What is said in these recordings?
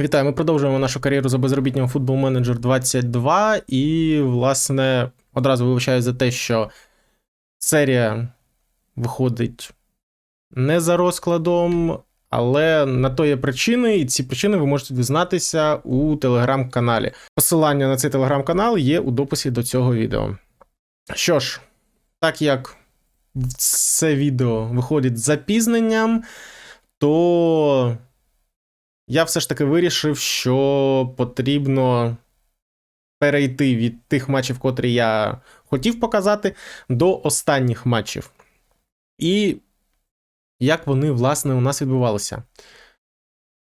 Вітаю, ми продовжуємо нашу кар'єру за безробітнім футбол менеджер 22. І, власне, одразу вибачаю за те, що серія виходить не за розкладом, але на то є причини, і ці причини ви можете дізнатися у телеграм-каналі. Посилання на цей телеграм-канал є у дописі до цього відео. Що ж, так як це відео виходить з запізненням, то я все ж таки вирішив, що потрібно перейти від тих матчів, котрі я хотів показати, до останніх матчів. І як вони, власне, у нас відбувалися.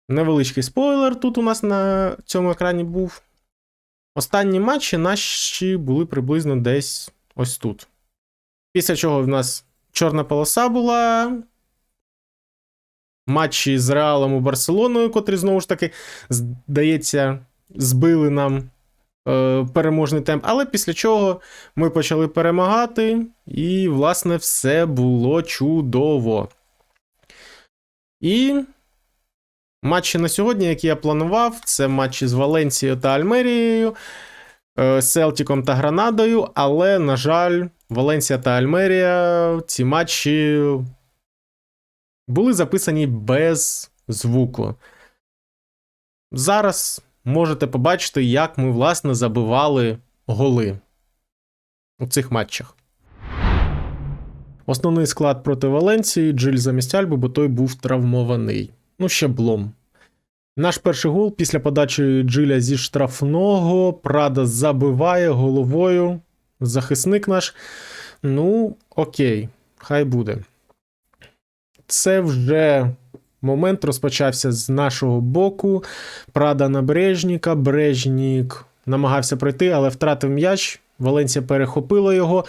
Невеличкий спойлер тут у нас на цьому екрані був. Останні матчі наші були приблизно десь ось тут. Після чого в нас чорна полоса була, матчі з Реалом і Барселоною, котрі знову ж таки, здається, збили нам е, переможний темп. Але після чого ми почали перемагати, і, власне, все було чудово. І матчі на сьогодні, які я планував, це матчі з Валенцією та Альмерією, е, Селтіком та Гранадою. Але, на жаль, Валенсія та Альмерія ці матчі були записані без звуку. Зараз можете побачити, як ми, власне, забивали голи у цих матчах. Основний склад проти Валенції Джиль замість Альби, бо той був травмований. Ну, ще блом. Наш перший гол після подачі Джиля зі штрафного. Прада забиває головою. Захисник наш. Ну, окей, хай буде. Це вже момент розпочався з нашого боку. Прада на Брежніка. Брежнік намагався пройти, але втратив м'яч. Валенсія перехопила його.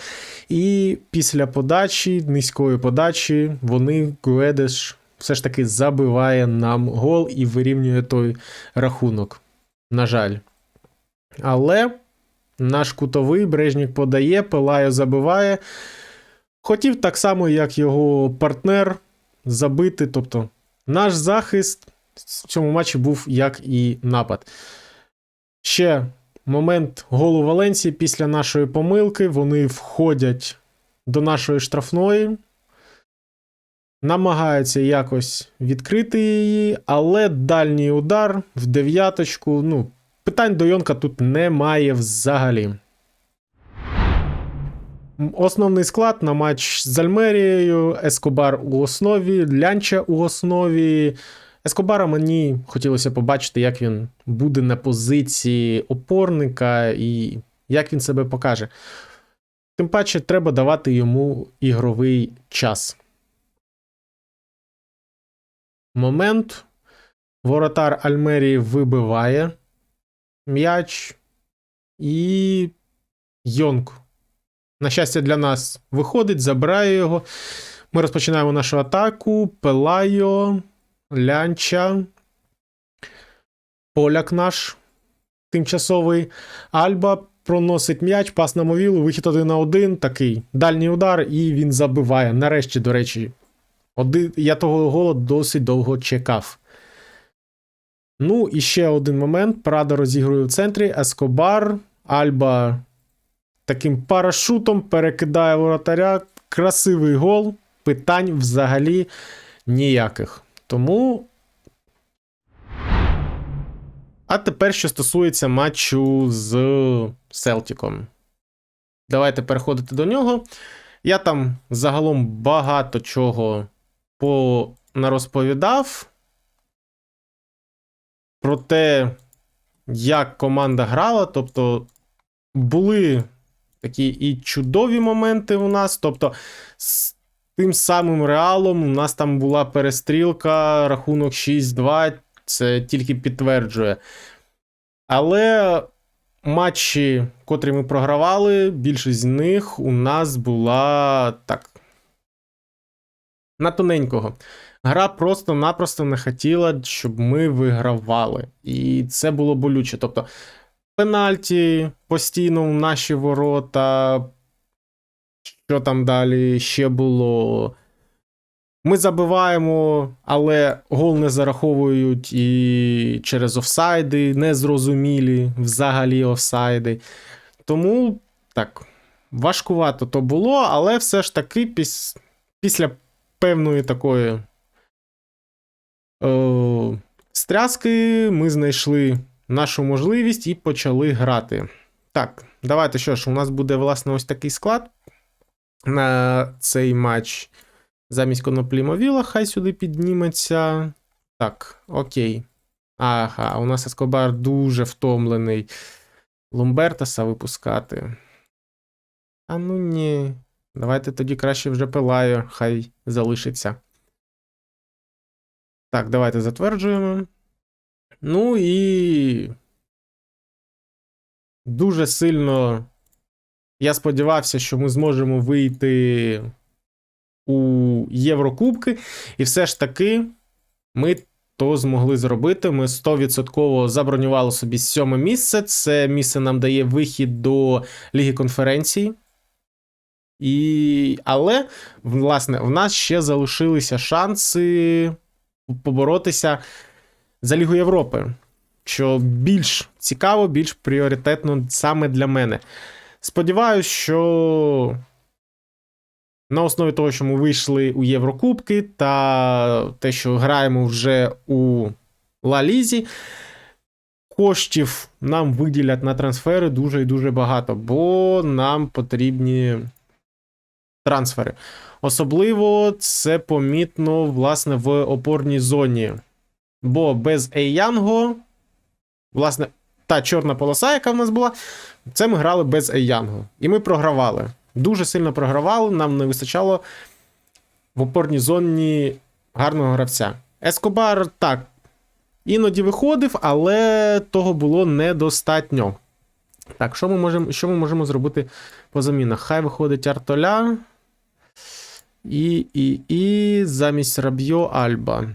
І після подачі, низької подачі, вони Гуедеш все ж таки забиває нам гол і вирівнює той рахунок. На жаль. Але наш кутовий Брежнік подає, Пелайо забиває. Хотів так само, як його партнер, забити. Тобто, наш захист в цьому матчі був як і напад. Ще момент голу Валенції після нашої помилки. Вони входять до нашої штрафної, намагаються якось відкрити її, але дальній удар в дев'яточку. Ну, питань до Йонка тут немає взагалі. Основний склад на матч з Альмерією, Ескобар у основі, Лянча у основі. Ескобара мені хотілося побачити, як він буде на позиції опорника і як він себе покаже. Тим паче, треба давати йому ігровий час. Момент. Воротар Альмерії вибиває м'яч. І Йонг на щастя, для нас виходить, забирає його. Ми розпочинаємо нашу атаку. Пелайо, Лянча, поляк наш тимчасовий. Альба проносить м'яч, пас на мовілу, вихід один на один, такий дальній удар, і він забиває. Нарешті, до речі, один, я того голу досить довго чекав. Ну, і ще один момент. Прада розігрує в центрі. Ескобар, Альба таким парашутом перекидає воротаря. Красивий гол. Питань взагалі ніяких. Тому. А тепер, що стосується матчу з Селтіком. Давайте переходити до нього. Я там загалом багато чого понарозповідав про те, як команда грала. Тобто були такі і чудові моменти у нас. Тобто, з тим самим реалом у нас там була перестрілка, рахунок 6-2, це тільки підтверджує. Але матчі, котрі ми програвали, більшість з них у нас була так. На тоненького. Гра просто-напросто не хотіла, щоб ми вигравали. І це було болюче. Тобто, пенальті постійно в наші ворота. Що там далі ще було? Ми забиваємо, але гол не зараховують і через офсайди, незрозумілі взагалі офсайди. Тому так, важкувато то було, але все ж таки піс... після певної такої е... стряски ми знайшли нашу можливість і почали грати. Так, давайте що ж, у нас буде, власне, ось такий склад на цей матч. Замість коноплі Мовіла, хай сюди підніметься. Так, окей. Ага, у нас Ескобар дуже втомлений. Лумбертаса випускати. А ну ні. Давайте тоді краще вже Пелаю, хай залишиться. Так, давайте затверджуємо. Ну і. Дуже сильно. Я сподівався, що ми зможемо вийти у Єврокубки, і все ж таки ми то змогли зробити. Ми 100% забронювали собі сьоме місце. Це місце нам дає вихід до Ліги конференцій. І... Але, власне, в нас ще залишилися шанси поборотися за Лігу Європи, що більш цікаво, більш пріоритетно саме для мене. Сподіваюсь, що на основі того, що ми вийшли у Єврокубки, та те, що граємо вже у Ла Лізі, коштів нам виділять на трансфери дуже і дуже багато, бо нам потрібні трансфери. Особливо це помітно, власне, в опорній зоні. Бо без Ейянго, власне, та чорна полоса, яка в нас була, це ми грали без Ейянго. І ми програвали. Дуже сильно програвали, нам не вистачало в опорній зоні гарного гравця. Ескобар так, іноді виходив, але того було недостатньо. Так, що ми можемо що ми можемо зробити по замінах? Хай виходить Артоля. І і, і замість Рабьо Альба.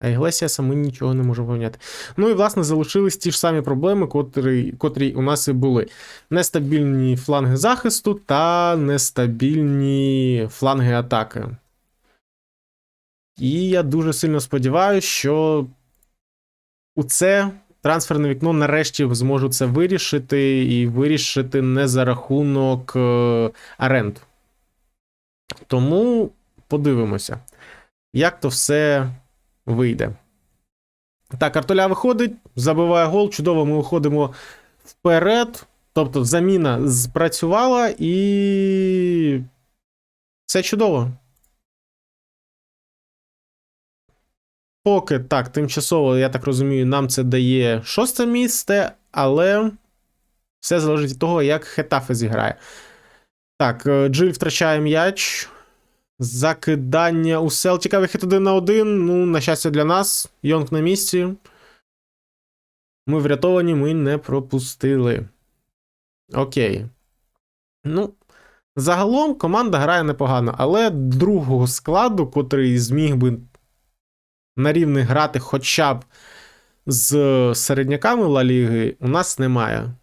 А Іглесіаса ми нічого не можемо поміняти. Ну і, власне, залишились ті ж самі проблеми, котрі, котрі у нас і були. Нестабільні фланги захисту та нестабільні фланги атаки. І я дуже сильно сподіваюся, що у це трансферне вікно нарешті зможу це вирішити і вирішити не за рахунок е, аренд. Тому подивимося, як то все вийде. Так, Артоля виходить, забиває гол. Чудово, ми виходимо вперед. Тобто, заміна спрацювала і. Все чудово. Поки так, тимчасово, я так розумію, нам це дає шосте місце, але все залежить від того, як Хетафе зіграє. Так, е, Джиль втрачає м'яч. Закидання у Селтіка вихід один на один. Ну, на щастя, для нас. Йонг на місці. Ми врятовані, ми не пропустили. Окей. Ну, загалом команда грає непогано, але другого складу, котрий зміг би на рівні грати хоча б з середняками Ла Ліги, у нас немає.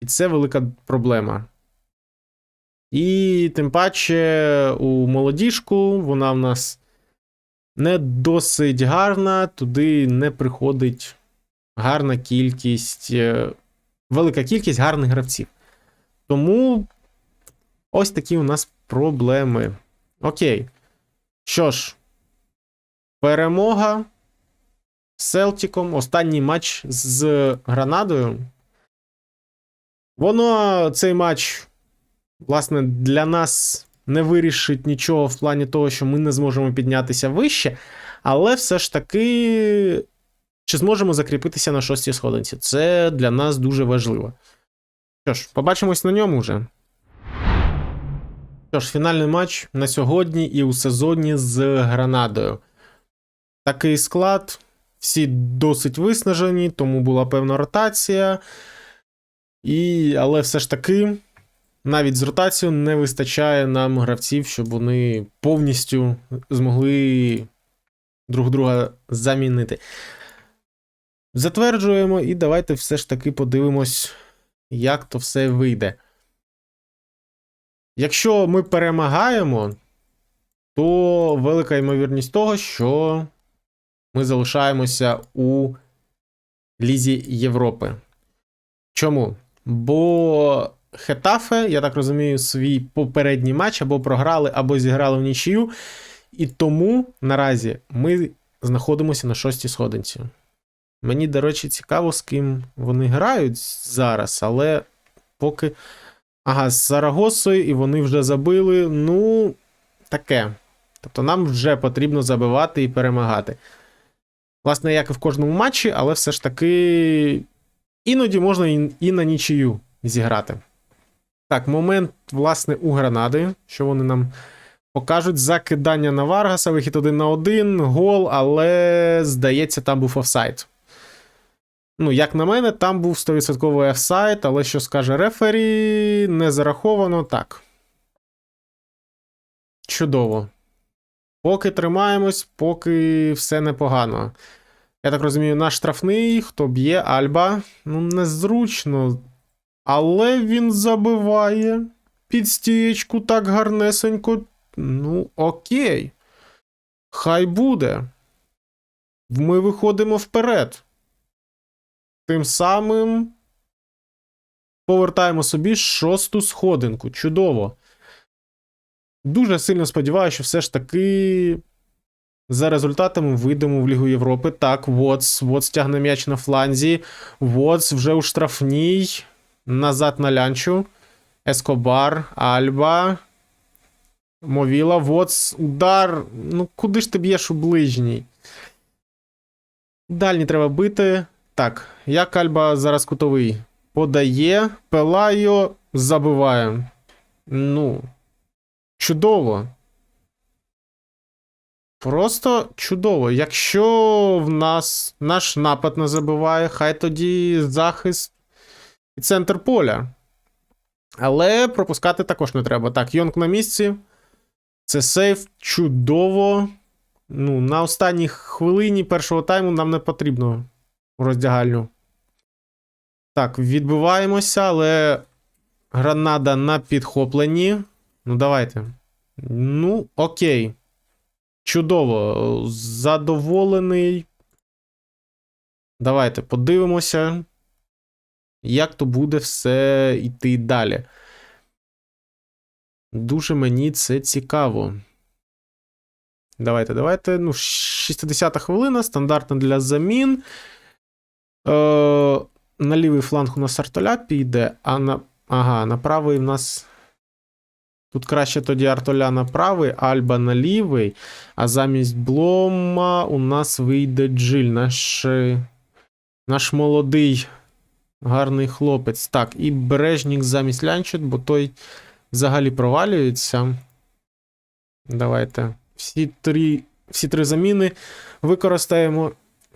І це велика проблема. І тим паче у молодіжку вона в нас не досить гарна, туди не приходить гарна кількість, е, велика кількість гарних гравців. Тому ось такі у нас проблеми. Окей. Що ж, перемога з Селтіком. Останній матч з Гранадою. Воно цей матч власне, для нас не вирішить нічого в плані того, що ми не зможемо піднятися вище, але все ж таки, чи зможемо закріпитися на шостій сходинці? Це для нас дуже важливо. Що ж, побачимось на ньому вже. Що ж, фінальний матч на сьогодні і у сезоні з Гранадою. Такий склад. Всі досить виснажені, тому була певна ротація. І, Але все ж таки навіть з ротацією не вистачає нам гравців, щоб вони повністю змогли друг друга замінити. Затверджуємо, і давайте все ж таки подивимось, як то все вийде. Якщо ми перемагаємо, то велика ймовірність того, що ми залишаємося у Лізі Європи. Чому? Бо Хетафе, я так розумію, свій попередній матч або програли, або зіграли в нічию. І тому наразі ми знаходимося на шостій сходинці. Мені, до речі, цікаво, з ким вони грають зараз, але поки. Ага, з Сарагосою, і вони вже забили. Ну, таке. Тобто нам вже потрібно забивати і перемагати. Власне, як і в кожному матчі, але все ж таки іноді можна і, на нічию зіграти. Так, момент, власне, у Гранади, що вони нам покажуть. Закидання на Варгаса, вихід один на один, гол, але здається, там був офсайд. Ну, як на мене, там був 100% офсайд, але що скаже рефері, не зараховано так. Чудово. Поки тримаємось, поки все непогано. Я так розумію, наш штрафний, хто б'є, Альба. Ну, незручно. Але він забиває під стієчку так гарнесенько. Ну, окей. Хай буде. Ми виходимо вперед. Тим самим повертаємо собі шосту сходинку. Чудово. Дуже сильно сподіваюся, що все ж таки за результатами вийдемо в Лігу Європи. Так, Вотс. Вотс тягне м'яч на фланзі. Вотс вже у штрафній. Назад на лянчу. Ескобар, Альба. Мовіла, Вотс, удар. Ну, куди ж ти б'єш у ближній? Дальній треба бити. Так, як Альба зараз кутовий? Подає, Пелайо забиває. Ну. Чудово. Просто чудово. Якщо в нас наш напад не забиває, хай тоді захист і центр поля. Але пропускати також не треба. Так, Йонг на місці. Це сейф чудово. Ну, на останній хвилині першого тайму нам не потрібно роздягальню. Так, відбиваємося, але гранада на підхопленні. Ну, давайте. Ну, окей. Чудово. Задоволений. Давайте подивимося, як то буде все йти далі. Дуже мені це цікаво. Давайте, давайте. Ну, 60-та хвилина, стандартна для замін. Е, На лівий фланг у нас Артоля піде, а на. Ага, на правий в нас. Тут краще тоді Артоля на правий, Альба на лівий, а замість Блома у нас вийде Джиль, наш наш молодий гарний хлопець. Так, і Бережнік замість Лянчут, бо той взагалі провалюється. Давайте. Всі три, всі три заміни використаємо.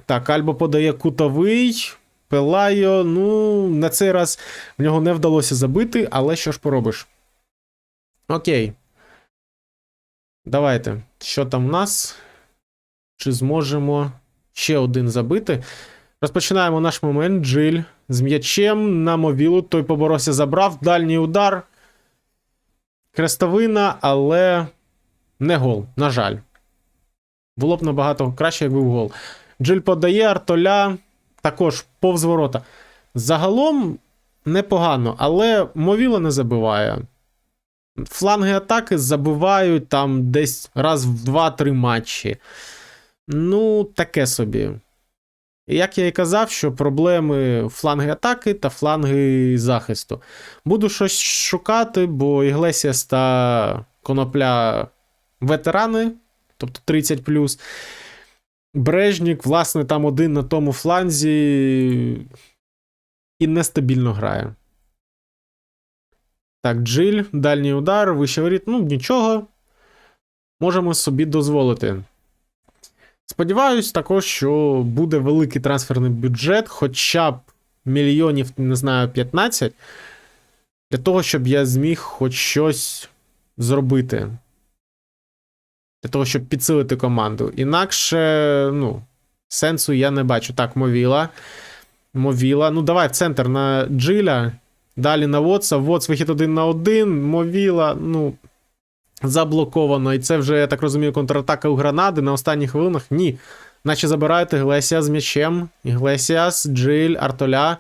Так, Альба подає кутовий. Пелайо. Ну, на цей раз в нього не вдалося забити, але що ж поробиш? Окей. Давайте. Що там в нас? Чи зможемо ще один забити? Розпочинаємо наш момент. Джиль з м'ячем на мовілу. Той поборовся, забрав. Дальній удар. Крестовина, але не гол. На жаль. Було б набагато краще, якби був гол. Джиль подає, Артоля також повз ворота. Загалом непогано, але Мовіла не забиває. Фланги атаки забивають там десь раз в 2-3 матчі. Ну, таке собі. Як я і казав, що проблеми фланги атаки та фланги захисту. Буду щось шукати, бо Іглесіас та Конопля ветерани, тобто 30. Брежнік, власне, там один на тому фланзі і нестабільно грає. Так, Джиль, дальній удар, вище воріт, ну нічого. Можемо собі дозволити. Сподіваюсь, також, що буде великий трансферний бюджет, хоча б мільйонів, не знаю, 15, для того, щоб я зміг хоч щось зробити. Для того, щоб підсилити команду. Інакше, ну, сенсу я не бачу. Так, Мовіла. Мовіла. Ну, давай в центр на Джиля. Далі на Вотса. Вотс вихід один на один. Мовіла. Ну, заблоковано. І це вже, я так розумію, контратака у гранади на останніх хвилинах. Ні. Наче забирають Іглесіас з м'ячем. Іглесіас, Джиль, Артоля,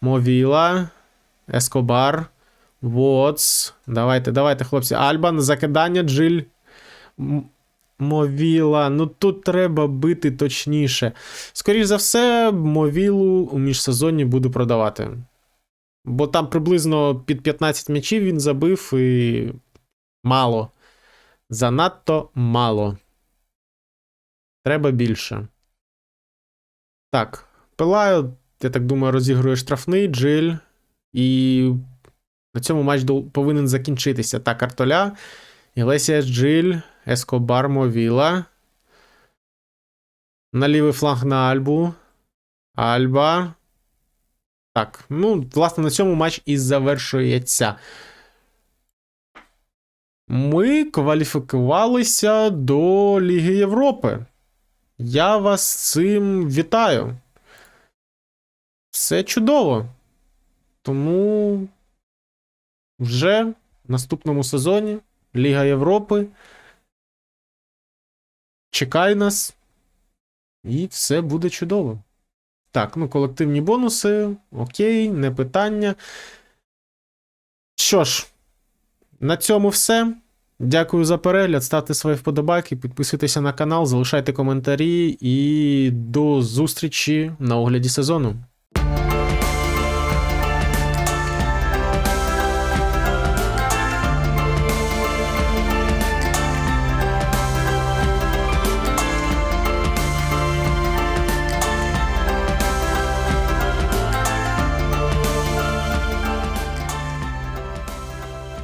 Мовіла, Ескобар, Воц. Давайте, давайте, хлопці. Альбан, закидання, Джиль. Мовіла. Ну тут треба бити точніше. Скоріше за все, Мовілу у міжсезонні буду продавати. Бо там приблизно під 15 м'ячів він забив і мало. Занадто мало. Треба більше. Так. Пилаю, я так думаю, розігрує штрафний, Джиль. І на цьому матч повинен закінчитися. Так, Артоля, Ілесія Джиль, Ескобар Мовіла. На лівий фланг на Альбу. Альба. Так, ну, власне, на цьому матч і завершується. Ми кваліфікувалися до Ліги Європи. Я вас цим вітаю. Все чудово. Тому вже в наступному сезоні Ліга Європи. Чекай нас. І все буде чудово. Так, ну, колективні бонуси. Окей, не питання. Що ж, на цьому все. Дякую за перегляд. Ставте свої вподобайки, підписуйтеся на канал, залишайте коментарі і до зустрічі на огляді сезону.